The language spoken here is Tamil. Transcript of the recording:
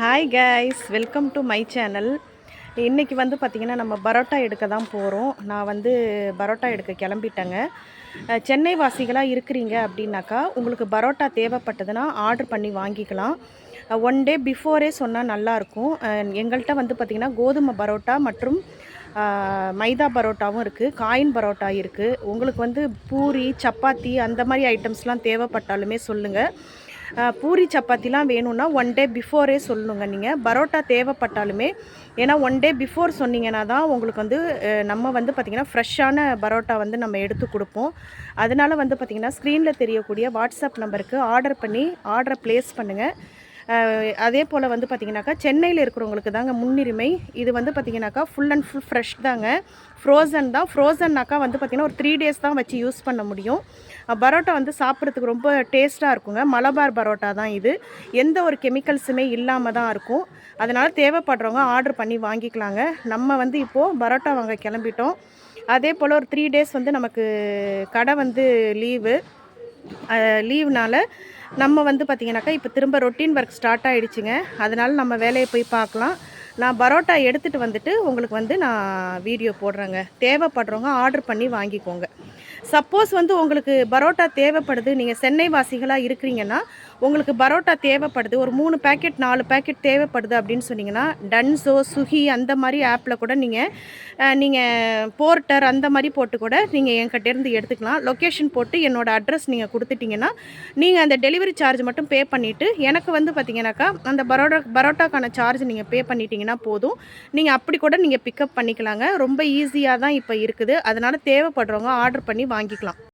Hi guys welcome to my channel இன்றைக்கி வந்து பார்த்திங்கன்னா நம்ம பரோட்டா எடுக்க தான் போகிறோம் நான் வந்து பரோட்டா எடுக்க கிளம்பிட்டேங்க. சென்னை வாசிகளாக இருக்கிறீங்க அப்படின்னாக்கா உங்களுக்கு பரோட்டா தேவைப்பட்டதுன்னா ஆர்டர் பண்ணி வாங்கிக்கலாம். ஒன் டே பிஃபோரே சொன்னால் நல்லாயிருக்கும் எங்கள்கிட்ட வந்து பார்த்திங்கன்னா கோதுமை பரோட்டா மற்றும் மைதா பரோட்டாவும் இருக்குது காயின் பரோட்டா இருக்குது உங்களுக்கு வந்து பூரி சப்பாத்தி அந்த மாதிரி ஐட்டம்ஸ்லாம் தேவைப்பட்டாலுமே சொல்லுங்கள் பூரி சப்பாத்திலாம் வேணும்னா ஒன் டே பிஃபோரே சொல்லணுங்க நீங்கள் பரோட்டா தேவைப்பட்டாலுமே ஏன்னா ஒன் டே பிஃபோர் சொன்னீங்கன்னா தான் உங்களுக்கு வந்து நம்ம வந்து பார்த்திங்கன்னா ஃப்ரெஷ்ஷான பரோட்டா வந்து நம்ம எடுத்து கொடுப்போம். அதனால் வந்து பார்த்திங்கன்னா ஸ்க்ரீனில் தெரியக்கூடிய வாட்ஸ்அப் நம்பருக்கு ஆர்டர் பண்ணி ஆர்டரை ப்ளேஸ் பண்ணுங்கள் அதே போல் வந்து பார்த்திங்கனாக்கா சென்னையில் இருக்கிறவங்களுக்கு தாங்க முன்னுரிமை. இது வந்து பார்த்திங்கனாக்கா ஃபுல் அண்ட் ஃபுல் ஃப்ரெஷ் தாங்க. ஃப்ரோசன் தான். ஃப்ரோசன்னாக்கா வந்து பார்த்திங்கன்னா ஒரு த்ரீ டேஸ் தான் வச்சு யூஸ் பண்ண முடியும். பரோட்டா வந்து சாப்பிட்றதுக்கு ரொம்ப டேஸ்ட்டாக இருக்குங்க. மலபார் பரோட்டா தான் இது. எந்த ஒரு கெமிக்கல்ஸுமே இல்லாமல் தான் இருக்கும். அதனால் தேவைப்படுறவங்க ஆர்டர் பண்ணி வாங்கிக்கலாங்க. நம்ம வந்து இப்போது பரோட்டா வாங்க கிளம்பிட்டோம். அதே போல் ஒரு த்ரீ டேஸ் வந்து நமக்கு கடை வந்து லீவு லீவ்னால் நம்ம வந்து பார்த்திங்கனாக்கா இப்போ திரும்ப ரொட்டீன் ஒர்க் ஸ்டார்ட் ஆகிடுச்சுங்க அதனால் நம்ம வேலையை போய் பார்க்கலாம். நான் பரோட்டா எடுத்துகிட்டு வந்துட்டு உங்களுக்கு வந்து நான் வீடியோ போடுறேங்க. தேவைப்படுறவங்க ஆர்டர் பண்ணி வாங்கிக்கோங்க. சப்போஸ் வந்து உங்களுக்கு பரோட்டா தேவைப்படுது நீங்கள் சென்னை வாசிகளாக இருக்கிறீங்கன்னா உங்களுக்கு பரோட்டா தேவைப்படுது ஒரு மூணு பேக்கெட் நாலு பேக்கெட் தேவைப்படுது அப்படின்னு சொன்னீங்கன்னா டன்ஸோ சுகி அந்த மாதிரி ஆப்பில் கூட நீங்கள் நீங்கள் போர்ட்டர் அந்த மாதிரி போட்டு கூட நீங்கள் என்கிட்டேருந்து எடுத்துக்கலாம். லொக்கேஷன் போட்டு என்னோடய அட்ரஸ் நீங்கள் கொடுத்துட்டிங்கன்னா நீங்கள் அந்த டெலிவரி சார்ஜ் மட்டும் பே பண்ணிவிட்டு எனக்கு வந்து பார்த்தீங்கன்னாக்கா அந்த பரோட்டா பரோட்டாக்கான சார்ஜ் நீங்கள் பே பண்ணிட்டீங்கன்னா போதும். நீங்கள் அப்படி கூட நீங்கள் பிக்கப் பண்ணிக்கலாங்க. ரொம்ப ஈஸியாக தான் இப்போ இருக்குது. அதனால் தேவைப்படுறவங்க ஆர்டர் பண்ணி வாங்கிக்கலாம்.